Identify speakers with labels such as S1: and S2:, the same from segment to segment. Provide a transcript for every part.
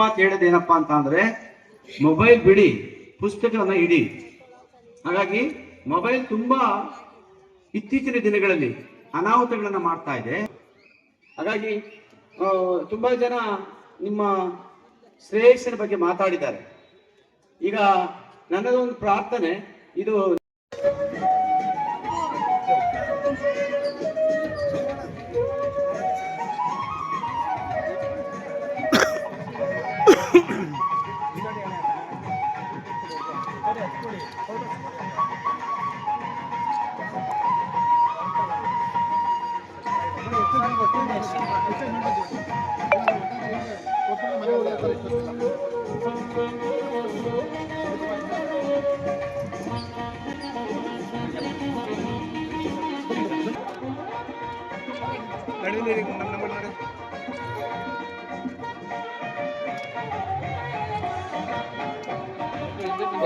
S1: ಮಾತು ಹೇಳೋದೇನಪ್ಪಾ ಅಂತ ಅಂದ್ರೆ ಮೊಬೈಲ್ ಬಿಡಿ, ಪುಸ್ತಕವನ್ನ ಇಡಿ. ಹಾಗಾಗಿ ಮೊಬೈಲ್ ತುಂಬಾ ಇತ್ತೀಚಿನ ದಿನಗಳಲ್ಲಿ ಅನಾಹುತಗಳನ್ನ ಮಾಡ್ತಾ ಇದೆ. ಹಾಗಾಗಿ ತುಂಬಾ ಜನ ನಿಮ್ಮ ಶ್ರೇಯಸ್ಸಿನ ಬಗ್ಗೆ ಮಾತಾಡಿದ್ದಾರೆ. ಈಗ ನನ್ನದೊಂದು ಪ್ರಾರ್ಥನೆ, ಇದು நடுநிலை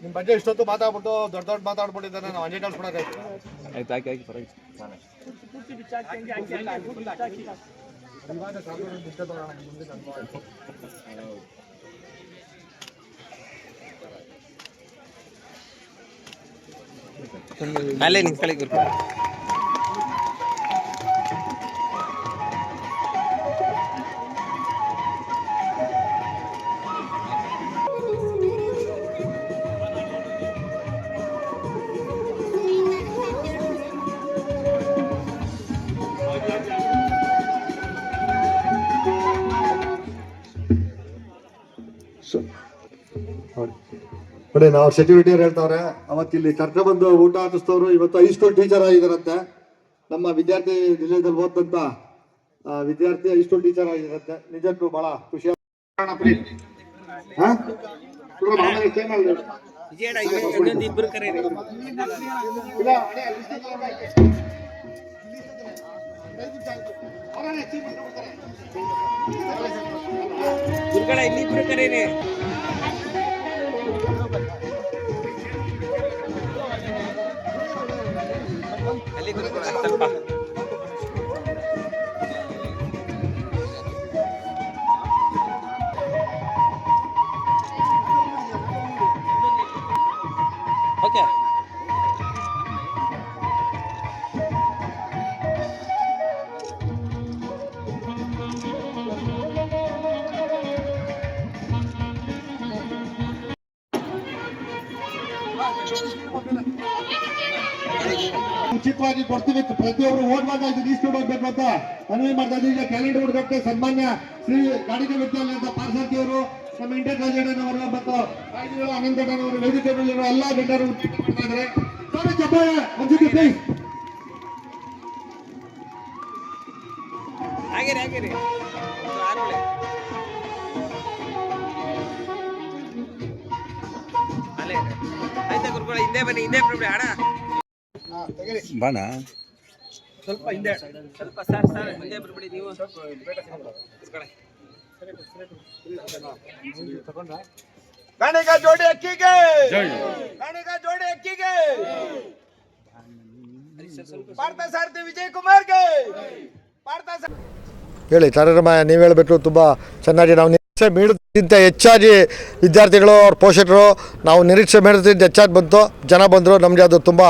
S2: ನಿಮ್ಮ ಬಗ್ಗೆ ಇಷ್ಟೊತ್ತು ಮಾತಾಡ್ಬಿಟ್ಟು ದೊಡ್ಡ ದೊಡ್ಡ ಮಾತಾಡ್ಬಿಟ್ಟಿದ್ದಾರೆ ನಾವು ಅಂಜೆ ಕಳ್ಸ್ಬಿಡೋಕ್ಕಾಯ್ತು
S3: ಆಯ್ತು. ಹಾಕಿ ಹಾಕಿ ಪರವಾಗಿಲ್ಲ. ಅಲ್ಲೇ ನಿಂತ್ಕೊಳ್ಳಿ ಗುರು
S2: ನೋಡಿ ನಾವು ಸೆಕ್ಯೂರಿಟಿ ಅವ್ರು ಹೇಳ್ತಾವ್ರೆ ಅವತ್ತು ಇಲ್ಲಿ ಕರ್ಕ ಬಂದು ಊಟ ಹಾಕಿಸ್ತವ್ರು ಇವತ್ತು ಹೈಸ್ಕೂಲ್ ಟೀಚರ್ ಆಗಿದಾರಂತೆ. ನಮ್ಮ ವಿದ್ಯಾರ್ಥಿ ನಿಲಯದಲ್ಲಿ ಓದಂತ ವಿದ್ಯಾರ್ಥಿ ಹೈಸ್ಕೂಲ್ ಟೀಚರ್ ಆಗಿದಾರಂತೆ. ನಿಜಕ್ಕೂ ಬಹಳ ಖುಷಿ
S3: ಗುರುಗಳ ಇನ್ನಿಬ್ರು ಕರೀರಿ ಅಲ್ಲಿ ಗುರುಗಳ ಸ್ವಲ್ಪ ಓಕೆ
S2: ಉಚಿತವಾಗಿ ಕೊಡ್ತೀವಿ. ಪ್ರತಿಯೊಬ್ಬರು ಓಟ್ ಮಾಡ್ತಾ ಇದ್ದೀವಿ. ಹೋಗ್ಬೇಕು ಅಂತ ಮನವಿ ಮಾಡ್ತಾ ಇದ್ದೀವಿ. ಈಗ ಕ್ಯಾಲೆಂಡರ್ ಹುಡುಗಕ್ಕೆ ಸನ್ಮಾನ್ಯ ಶ್ರೀ ಗಾಡಿಗೆ ವಿದ್ಯಾಲಯದ ಅಂತ ಪಾರ್ಸಾರ್ಥಿ ಅವರು ನಮ್ಮ ಇಂಡಿಯನ್ ರಾಜಣ್ಣನವರು ಮತ್ತು ಕಾಯ್ದೆಗಳು ಅವರು ವೇದಿಕೆ ಮೇಲಿರುವ ಎಲ್ಲಾ ಗಣ್ಯರು ಮಾಡ್ತಾ ಇದ್ದಾರೆ ಪ್ಲೀಸ್
S3: ಆಗಿರಿ ಆಗಿರಿ ಆಯ್ತಾ ಗುರುಗಳ ಹಿಂದೆ ಬನ್ನಿ ಹಿಂದೆ ಬಿಡ್ಬಿಡಿ ಅಣ್ಣ.
S4: ಬಾಣ.
S3: ಸ್ವಲ್ಪ ಹಿಂದೆ ಸ್ವಲ್ಪ ಸರ್ ಸರ್ ಹಿಂದೆ ಬಿಡ್ಬಿಡಿ ನೀವು.
S1: ಗಾಣಿಗ ಜೋಡಿ ಅಕ್ಕಿಗೆ. ಕಣಿಗ ಜೋಡಿ ಅಕ್ಕಿಗೆ. ಪಾರ್ಥ ಸಾರಥಿ ವಿಜಯ್ ಕುಮಾರ್ಗೆ ಪಾರ್ಥ
S2: ಹೇಳಿ ಕಾರ್ಯಕ್ರಮ ನೀವು ಹೇಳಬೇಕು ತುಂಬ ಚೆನ್ನಾಗಿ ನಾವು ನಿರೀಕ್ಷೆ ಮೀಡುತ್ತಿದ್ದ ಹೆಚ್ಚಾಗಿ ವಿದ್ಯಾರ್ಥಿಗಳು ಅವ್ರ ಪೋಷಕರು ನಾವು ನಿರೀಕ್ಷೆ ಮೀಡುತ್ತಿದ್ದ ಹೆಚ್ಚಾಗಿ ಬಂತು. ಜನ ಬಂದರು. ನಮಗೆ ಅದು ತುಂಬ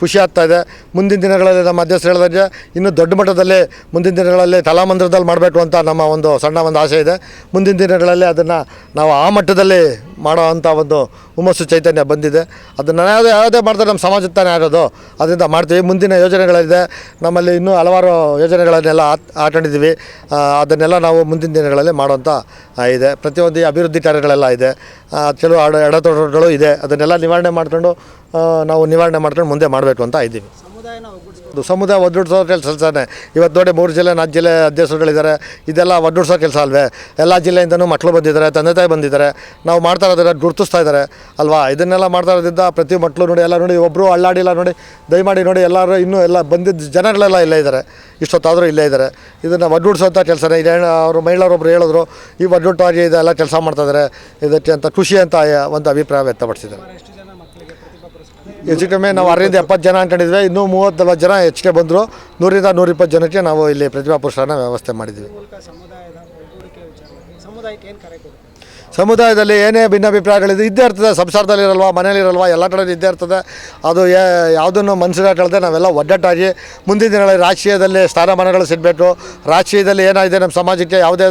S2: ಖುಷಿ ಆಗ್ತಾ ಇದೆ. ಮುಂದಿನ ದಿನಗಳಲ್ಲಿ ನಮ್ಮ ಅಧ್ಯಕ್ಷರು ಇನ್ನೂ ದೊಡ್ಡ ಮಟ್ಟದಲ್ಲಿ ಮುಂದಿನ ದಿನಗಳಲ್ಲಿ ತಲಾಮಂದಿರದಲ್ಲಿ ಮಾಡಬೇಕು ಅಂತ ನಮ್ಮ ಒಂದು ಸಣ್ಣ ಒಂದು ಆಸೆ ಇದೆ. ಮುಂದಿನ ದಿನಗಳಲ್ಲಿ ಅದನ್ನು ನಾವು ಆ ಮಟ್ಟದಲ್ಲಿ ಮಾಡೋ ಅಂಥ ಒಂದು ಹುಮ್ಮಸ್ಸು ಚೈತನ್ಯ ಬಂದಿದೆ. ಅದನ್ನು ಯಾವುದೇ ಯಾವುದೇ ಮಾಡ್ತಾರೆ ನಮ್ಮ ಸಮಾಜದ ತಾನೇ ಆಗೋದು. ಅದರಿಂದ ಮಾಡ್ತೀವಿ. ಮುಂದಿನ ಯೋಜನೆಗಳಿದೆ. ನಮ್ಮಲ್ಲಿ ಇನ್ನೂ ಹಲವಾರು ಯೋಜನೆಗಳನ್ನೆಲ್ಲ ಹಾಕೊಂಡಿದ್ದೀವಿ ಅದನ್ನೆಲ್ಲ ನಾವು ಮುಂದಿನ ದಿನಗಳಲ್ಲಿ ಮಾಡೋಂಥ ಇದೆ. ಪ್ರತಿಯೊಂದು ಅಭಿವೃದ್ಧಿ ಕಾರ್ಯಗಳೆಲ್ಲ ಇದೆ. ಕೆಲವು ಅಡ ಎಡತೊಡರುಗಳು ಇದೆ. ಅದನ್ನೆಲ್ಲ ನಿವಾರಣೆ ಮಾಡ್ಕೊಂಡು ನಾವು ನಿವಾರಣೆ ಮಾಡ್ಕೊಂಡು ಮುಂದೆ ಮಾಡಬೇಕು ಅಂತ ಇದ್ದೀವಿ. ಸಮುದಾಯ ಒಡ್ಡೂಡಿಸೋ ಕೆಲಸನೇ. ಇವತ್ತು ನೋಡಿ ಮೂರು ಜಿಲ್ಲೆ, ನಾಲ್ಕು ಜಿಲ್ಲೆ ಅಧ್ಯಕ್ಷರುಗಳಿದ್ದಾರೆ. ಇದೆಲ್ಲ ಒಡ್ಡೂಡಿಸೋ ಕೆಲಸ ಅಲ್ವೇ? ಎಲ್ಲ ಜಿಲ್ಲೆಯಿಂದನೂ ಮಕ್ಕಳು ಬಂದಿದ್ದಾರೆ, ತಂದೆ ತಾಯಿ ಬಂದಿದ್ದಾರೆ. ನಾವು ಮಾಡ್ತಾ ಇರೋದ್ರೆ ಗುರುತಿಸ್ತಾ ಇದ್ದಾರೆ ಅಲ್ವಾ? ಇದನ್ನೆಲ್ಲ ಮಾಡ್ತಾ ಇರೋದ್ರಿಂದ ಪ್ರತಿ ಮಕ್ಕಳು ನೋಡಿ, ಎಲ್ಲ ನೋಡಿ ಒಬ್ಬರು ಅಳ್ಳಾಡಿಲ್ಲ ನೋಡಿ, ದಯಮಾಡಿ ನೋಡಿ, ಎಲ್ಲರೂ ಇನ್ನೂ ಎಲ್ಲ ಬಂದಿದ್ದ ಜನಗಳೆಲ್ಲ ಇಲ್ಲೇ ಇದ್ದಾರೆ. ಇಷ್ಟೊತ್ತಾದರೂ ಇಲ್ಲೇ ಇದ್ದಾರೆ. ಇದನ್ನು ಒಡ್ಡೂಡಿಸೋಂಥ ಕೆಲಸನೇ. ಇದೆ ಅವರು ಮಹಿಳೆಯರೊಬ್ಬರು ಹೇಳಿದ್ರು, ಈ ಒಡ್ಡೂಟವಾಗಿ ಇದೆಲ್ಲ ಕೆಲಸ ಮಾಡ್ತಾ ಇದ್ದಾರೆ. ಇದಕ್ಕೆ ಅಂತ ಖುಷಿ ಅಂತ, ಒಂದು ಅಭಿಪ್ರಾಯ ವ್ಯಕ್ತಪಡಿಸಿದ್ದಾರೆ
S3: ಎಷ್ಟು ಜನ ಮಕ್ಕಳಿಗೆ ಪ್ರತಿಭಾ ಪುರಸ್ಕಾರ
S2: ಹೆಚ್ಚು ಕಮ್ಮಿ ನಾವು ಅರರಿಂದ ಎಪ್ಪತ್ತು ಜನ ಅನ್ಕೊಂಡಿದ್ವಿ ಇನ್ನೂ ಮೂವತ್ತು ಜನ ಹೆಚ್ಚಿಗೆ ಬಂದರು. ನೂರಿಂದ ನೂರಿಪ್ಪತ್ತು ಜನಕ್ಕೆ ನಾವು ಇಲ್ಲಿ ಪ್ರತಿಭಾ ಪುರಸ್ಕಾರನ ವ್ಯವಸ್ಥೆ ಮಾಡಿದ್ವಿ.
S3: ಸಮುದಾಯಕ್ಕೆ ಏನು ಕರೆ
S2: ಸಮುದಾಯದಲ್ಲಿ ಏನೇ ಭಿನ್ನಾಭಿಪ್ರಾಯಗಳಿದೆ, ಇದ್ದೇ ಇರ್ತದೆ ಸಂಸಾರದಲ್ಲಿರಲ್ವ ಮನೆಯಲ್ಲಿರಲ್ವ, ಎಲ್ಲ ಕಡೆ ಇದ್ದೇ ಇರ್ತದೆ. ಅದು ಯಾವುದನ್ನು ಮನಸ್ಸಿಗೆ ನಾವೆಲ್ಲ ಒಗ್ಗಟ್ಟಾಗಿ ಮುಂದಿನ ದಿನಗಳಲ್ಲಿ ರಾಷ್ಟ್ರೀಯದಲ್ಲಿ ಸ್ಥಾನಮಾನಗಳು ಸಿಗಬೇಕು. ರಾಷ್ಟ್ರೀಯದಲ್ಲಿ ಏನಾಗಿದೆ ನಮ್ಮ ಸಮಾಜಕ್ಕೆ ಯಾವುದೇ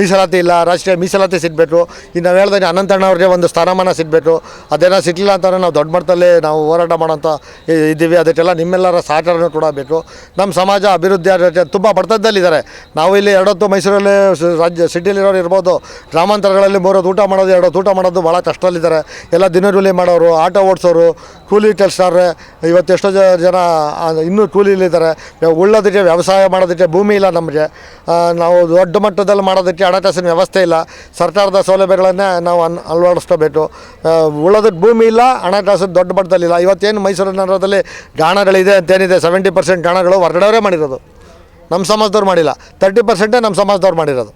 S2: ಮೀಸಲಾತಿ ಇಲ್ಲ ರಾಷ್ಟ್ರೀಯ ಮೀಸಲಾತಿ ಸಿಗಬೇಕು. ಇನ್ನು ನಾವು ಹೇಳ್ದಂಗೆ ಅನಂತಣ್ಣ ಅವ್ರಿಗೆ ಒಂದು ಸ್ಥಾನಮಾನ ಸಿಗಬೇಕು. ಅದೇನೋ ಸಿಗಲಿಲ್ಲ ಅಂತಂದರೆ ನಾವು ದೊಡ್ಡ ಮಟ್ಟದಲ್ಲಿ ನಾವು ಹೋರಾಟ ಮಾಡೋಂಥ ಇದ್ದೀವಿ. ಅದಕ್ಕೆಲ್ಲ ನಿಮ್ಮೆಲ್ಲರ ಸಹಕಾರನೂ ಕೂಡ ಬೇಕು. ನಮ್ಮ ಸಮಾಜ ಅಭಿವೃದ್ಧಿ ಆಗೋಕ್ಕೆ ತುಂಬ ಬಡತದಲ್ಲಿದ್ದಾರೆ ನಾವು ಇಲ್ಲಿ ಎರಡೊತ್ತು ಮೈಸೂರಲ್ಲಿ ರಾಜ್ಯ ರಾಜ್ಯ ಸಿಟಿಲಿರೋರು ಇರ್ಬೋದು, ಗ್ರಾಮಾಂತರಗಳಲ್ಲಿ ಬರೋದು, ಊಟ ಮಾಡೋದು ಎರಡು, ಊಟ ಮಾಡೋದು ಭಾಳ ಕಷ್ಟದಲ್ಲಿದ್ದಾರೆ. ಎಲ್ಲ ದಿನಗೂಲಿ ಮಾಡೋರು, ಆಟೋ ಓಡಿಸೋರು, ಕೂಲಿ ಕೆಲಸದಾರೆ ಇವತ್ತು ಎಷ್ಟೋ ಜನ ಇನ್ನೂ ಕೂಲಿಲಿದ್ದಾರೆ ಉಳ್ಳೋದಕ್ಕೆ ವ್ಯವಸಾಯ ಮಾಡೋದಕ್ಕೆ ಭೂಮಿ ಇಲ್ಲ ನಮಗೆ. ನಾವು ದೊಡ್ಡ ಮಟ್ಟದಲ್ಲಿ ಮಾಡೋದಕ್ಕೆ ಹಣಕಾಸಿನ ವ್ಯವಸ್ಥೆ ಇಲ್ಲ. ಸರ್ಕಾರದ ಸೌಲಭ್ಯಗಳನ್ನೇ ನಾವು ಅನ್, ಅಳವಡಿಸ್ಕೋಬೇಕು. ಉಳ್ಳೋದಕ್ಕೆ ಭೂಮಿ ಇಲ್ಲ ಹಣಕಾಸು ದೊಡ್ಡ ಮಟ್ಟದಲ್ಲಿಲ್ಲ ಇವತ್ತೇನು ಮೈಸೂರು ನಗರದಲ್ಲಿ ಗಾಣಗಳಿದೆ ಅಂತೇನಿದೆ ಸೆವೆಂಟಿ ಪರ್ಸೆಂಟ್ ಗಾಣಗಳು ಹೊರಗಡೆಯವರೇ ಮಾಡಿರೋದು. ನಮ್ಮ ಸಮಾಜದವ್ರು ಮಾಡಿಲ್ಲ. ತರ್ಟಿ ಪರ್ಸೆಂಟೇ ನಮ್ಮ ಸಮಾಜದವ್ರು ಮಾಡಿರೋದು.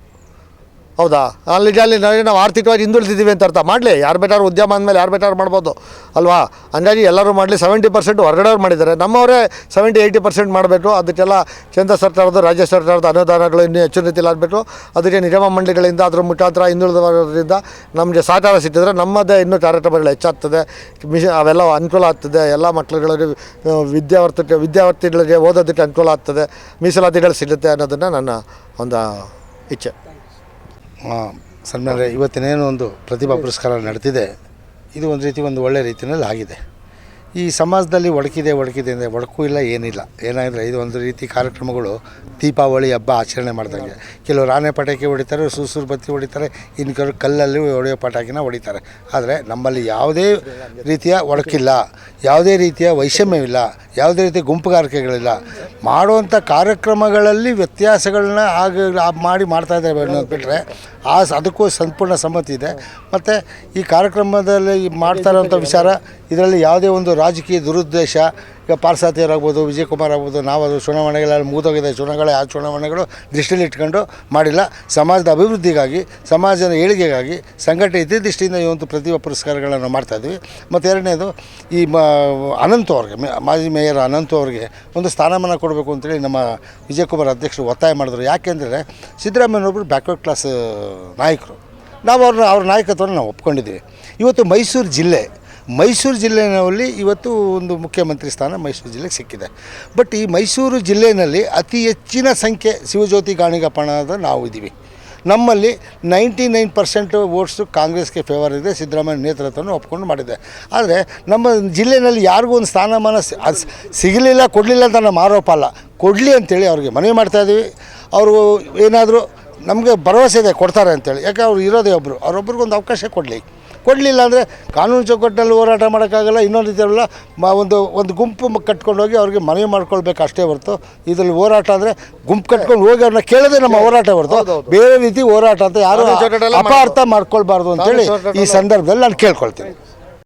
S2: ಹೌದಾ? ಅಲ್ಲಿ ಅಲ್ಲಿ ನಾವು ಆರ್ಥಿಕವಾಗಿ ಹಿಂದುಳಿದಿದ್ದೀವಿ ಅಂತ ಅರ್ಥ. ಮಾಡಲಿ, ಯಾರು ಬೇಕಾದ್ರೂ ಉದ್ಯಮ ಅಂದಮೇಲೆ ಯಾರು ಬೇಟಾರು ಮಾಡ್ಬೋದು? ಅಲ್ವಾ? ಹಂಗಾಗಿ ಎಲ್ಲರೂ ಮಾಡಲಿ ಸೆವೆಂಟಿ ಪರ್ಸೆಂಟ್ ಹೊರಗಡೆಯವ್ರು ಮಾಡಿದ್ದಾರೆ. ನಮ್ಮವರೇ ಸೆವೆಂಟಿ ಏಯ್ಟಿ ಪರ್ಸೆಂಟ್ ಮಾಡಬೇಕು. ಅದಕ್ಕೆಲ್ಲ ಕೇಂದ್ರ ಸರ್ಕಾರದ, ರಾಜ್ಯ ಸರ್ಕಾರದ ಅನುದಾನಗಳು ಇನ್ನೂ ಹೆಚ್ಚು ರೀತಿಯಲ್ಲಿ ಆಗಬೇಕು. ಅದಕ್ಕೆ ನಿಗಮ ಮಂಡಳಿಗಳಿಂದ, ಅದರ ಮುಖಾಂತರ ಹಿಂದುಳಿದವರಿಂದ ನಮಗೆ ಸಹಕಾರ ಸಿಕ್ಕಿದ್ರೆ ನಮ್ಮದೇ ಇನ್ನೂ ಕಾರ್ಯಕ್ರಮಗಳು ಹೆಚ್ಚಾಗ್ತದೆ. ಮಿಷ, ಅವೆಲ್ಲ ಅನುಕೂಲ ಆಗ್ತದೆ. ಎಲ್ಲ ಮಕ್ಕಳುಗಳಿಗೆ ವಿದ್ಯಾವರ್ತಕ್ಕೆ ವಿದ್ಯಾರ್ಥಿಗಳಿಗೆ ಓದೋದಕ್ಕೆ ಅನುಕೂಲ ಆಗ್ತದೆ. ಮೀಸಲಾತಿಗಳು ಸಿಗುತ್ತೆ ಅನ್ನೋದನ್ನು ನನ್ನ ಒಂದು ಇಚ್ಛೆ.
S4: ಹಾಂ ಸನ್ಮಾನ್ರೆ ಇವತ್ತಿನೇನು ಒಂದು ಪ್ರತಿಭಾ ಪುರಸ್ಕಾರ ನಡೆದಿದೆ ಇದು ಒಂದು ರೀತಿ ಒಂದು ಒಳ್ಳೆಯ ರೀತಿಯಲ್ಲಿ ಆಗಿದೆ. ಈ ಸಮಾಜದಲ್ಲಿ ಒಡಕಿದೆ ಒಡಕಿದೆ ಅಂದರೆ ಒಡಕು ಇಲ್ಲ, ಏನಿಲ್ಲ. ಏನಾದರೆ ಇದು ಒಂದು ರೀತಿ ಕಾರ್ಯಕ್ರಮಗಳು ದೀಪಾವಳಿ ಹಬ್ಬ ಆಚರಣೆ ಮಾಡಿದಂಗೆ. ಕೆಲವರು ರಾಣೆ ಪಟಾಕಿ ಹೊಡಿತಾರೆ, ಸೂಸೂರು ಬತ್ತಿ ಹೊಡಿತಾರೆ, ಇನ್ನು ಕೆಲವರು ಕಲ್ಲಲ್ಲಿ ಹೊಡೆಯೋ ಪಟಾಕಿನ ಹೊಡಿತಾರೆ. ಆದರೆ ನಮ್ಮಲ್ಲಿ ಯಾವುದೇ ರೀತಿಯ ಒಡಕಿಲ್ಲ ಯಾವುದೇ ರೀತಿಯ ವೈಷಮ್ಯವಿಲ್ಲ, ಯಾವುದೇ ರೀತಿಯ ಗುಂಪುಗಾರಿಕೆಗಳಿಲ್ಲ. ಮಾಡುವಂಥ ಕಾರ್ಯಕ್ರಮಗಳಲ್ಲಿ ವ್ಯತ್ಯಾಸಗಳನ್ನ ಆಗ ಮಾಡಿ ಮಾಡ್ತಾ ಇದ್ದಾರೆ ಅನ್ನೋದು ಬಿಟ್ಟರೆ ಆ ಅದಕ್ಕೂ ಸಂಪೂರ್ಣ ಸಮ್ಮತಿ ಇದೆ. ಮತ್ತು ಈ ಕಾರ್ಯಕ್ರಮದಲ್ಲಿ ಮಾಡ್ತಾ ಇರೋವಂಥ ವಿಚಾರ ಇದರಲ್ಲಿ ಯಾವುದೇ ಒಂದು ರಾಜಕೀಯ ದುರುದ್ದೇಶ, ಈಗ ಪಾರ್ಸಾತಿಯರಾಗ್ಬೋದು ವಿಜಯಕುಮಾರ್ ಆಗ್ಬೋದು ನಾವು ಚುನಾವಣೆಗಳಲ್ಲಿ ಮುಗಿದೋಗಿದೆ, ಚುನಾವಣೆ, ಆ ಚುನಾವಣೆಗಳು ದೃಷ್ಟಿಯಲ್ಲಿ ಇಟ್ಕೊಂಡು ಮಾಡಿಲ್ಲ. ಸಮಾಜದ ಅಭಿವೃದ್ಧಿಗಾಗಿ, ಸಮಾಜದ ಏಳಿಗೆಗಾಗಿ, ಸಂಘಟನೆ ಇದೇ ದೃಷ್ಟಿಯಿಂದ ಈ ಒಂದು ಪ್ರತಿಭಾ ಪುರಸ್ಕಾರಗಳನ್ನು ಮಾಡ್ತಾಯಿದ್ವಿ ಮತ್ತು ಎರಡನೇದು, ಈ ಮ, ಅನಂತು ಅವ್ರಿಗೆ ಮಾಜಿ ಮೇಯರ್ ಅನಂತು ಅವ್ರಿಗೆ ಒಂದು ಸ್ಥಾನಮಾನ ಕೊಡಬೇಕು ಅಂತೇಳಿ ನಮ್ಮ ವಿಜಯಕುಮಾರ್ ಅಧ್ಯಕ್ಷರು ಒತ್ತಾಯ ಮಾಡಿದ್ರು. ಯಾಕೆಂದರೆ ಸಿದ್ದರಾಮಯ್ಯನೊಬ್ಬರು ಬ್ಯಾಕ್ವರ್ಡ್ ಕ್ಲಾಸ್ ನಾಯಕರು. ನಾವು ಅವ್ರನ್ನ, ಅವ್ರ ನಾಯಕತ್ವವನ್ನು ನಾವು ಒಪ್ಕೊಂಡಿದ್ದೀವಿ. ಇವತ್ತು ಮೈಸೂರು ಜಿಲ್ಲೆ ಮೈಸೂರು ಜಿಲ್ಲೆಯಲ್ಲಿ ಇವತ್ತು ಒಂದು ಮುಖ್ಯಮಂತ್ರಿ ಸ್ಥಾನ ಮೈಸೂರು ಜಿಲ್ಲೆಗೆ ಸಿಕ್ಕಿದೆ. ಬಟ್ ಈ ಮೈಸೂರು ಜಿಲ್ಲೆಯಲ್ಲಿ ಅತಿ ಹೆಚ್ಚಿನ ಸಂಖ್ಯೆ ಶಿವಜ್ಯೋತಿ ಗಾಣಿಗಪ್ಪಣದ ನಾವು ಇದ್ದೀವಿ. ನಮ್ಮಲ್ಲಿ ನೈಂಟಿ ನೈನ್ ಪರ್ಸೆಂಟ್ ವೋಟ್ಸು ಕಾಂಗ್ರೆಸ್ಗೆ ಫೇವರ್ ಇದೆ, ಸಿದ್ದರಾಮಯ್ಯ ನೇತೃತ್ವವನ್ನು ಒಪ್ಕೊಂಡು ಮಾಡಿದೆ. ಆದರೆ ನಮ್ಮ ಜಿಲ್ಲೆಯಲ್ಲಿ ಯಾರಿಗೂ ಒಂದು ಸ್ಥಾನಮಾನ ಸಿಗಲಿಲ್ಲ, ಕೊಡಲಿಲ್ಲ ಅಂತ ನಮ್ಮ ಆರೋಪ ಅಲ್ಲ. ಕೊಡಲಿ ಅಂತೇಳಿ ಅವ್ರಿಗೆ ಮನವಿ ಮಾಡ್ತಾಯಿದ್ದೀವಿ ಅವರು ಏನಾದರೂ ನಮಗೆ ಭರವಸೆ ಇದೆ ಕೊಡ್ತಾರೆ ಅಂತೇಳಿ. ಯಾಕೆ ಅವ್ರು ಇರೋದೇ ಒಬ್ಬರು ಅವರೊಬ್ರಿಗೊಂದು ಅವಕಾಶ ಕೊಡಲಿ. ಕೊಡಲಿಲ್ಲ ಅಂದರೆ ಕಾನೂನು ಚೌಕಟ್ಟಿನಲ್ಲಿ ಹೋರಾಟ ಮಾಡೋಕ್ಕಾಗಲ್ಲ ಇನ್ನೊಂದು ರೀತಿಯಲ್ಲ ಮ ಒಂದು ಒಂದು ಗುಂಪು ಮ- ಕಟ್ಕೊಂಡು ಹೋಗಿ ಅವ್ರಿಗೆ ಮನವಿ ಮಾಡ್ಕೊಳ್ಬೇಕು ಅಷ್ಟೇ ಹೊರತು. ಇದರಲ್ಲಿ ಹೋರಾಟ ಅಂದರೆ ಗುಂಪು ಕಟ್ಕೊಂಡು ಹೋಗಿ ಅವ್ರನ್ನ ಕೇಳೋದೇ ನಮ್ಮ ಹೋರಾಟ ಹೊರತು. ಬೇರೆ ರೀತಿ ಹೋರಾಟ ಅಂತ ಯಾರು ಅಪಾರ್ಥ ಮಾಡ್ಕೊಳ್ಬಾರ್ದು ಅಂತೇಳಿ ಈ ಸಂದರ್ಭದಲ್ಲಿ ನಾನು ಕೇಳ್ಕೊಳ್ತೀನಿ.